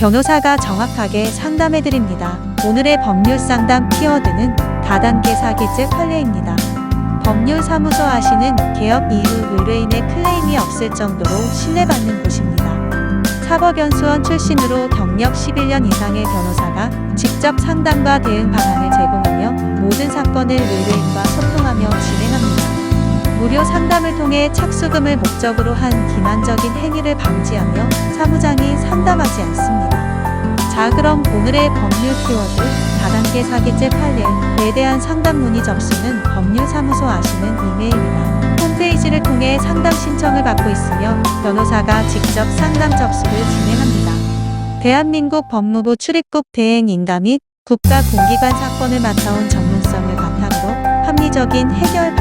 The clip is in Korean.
변호사가 정확하게 상담해 드립니다. 오늘의 법률 상담 키워드는 다단계 사기죄 판례입니다. 법률사무소 아시는 개업 이후 의뢰인의 클레임이 없을 정도로 신뢰받는 곳입니다. 사법연수원 출신으로 경력 11년 이상의 변호사가 직접 상담과 대응 방안을 제공하며 모든 사건을 의뢰인과 소통하며 진행합니다. 무료 상담을 통해 착수금을 목적으로 한 기만적인 행위를 방지하며 사무장이 상담하지 않습니다. 자 그럼 오늘의 법률 키워드 다단계 사기죄 판례 에 대한 상담 문의 접수는 법률사무소 아시는 이메일이나 홈페이지를 통해 상담 신청을 받고 있으며 변호사가 직접 상담 접수를 진행합니다. 대한민국 법무부 출입국 대행 인가 및 국가공기관 사건을 맡아온 전문성을 바탕으로 합리적인 해결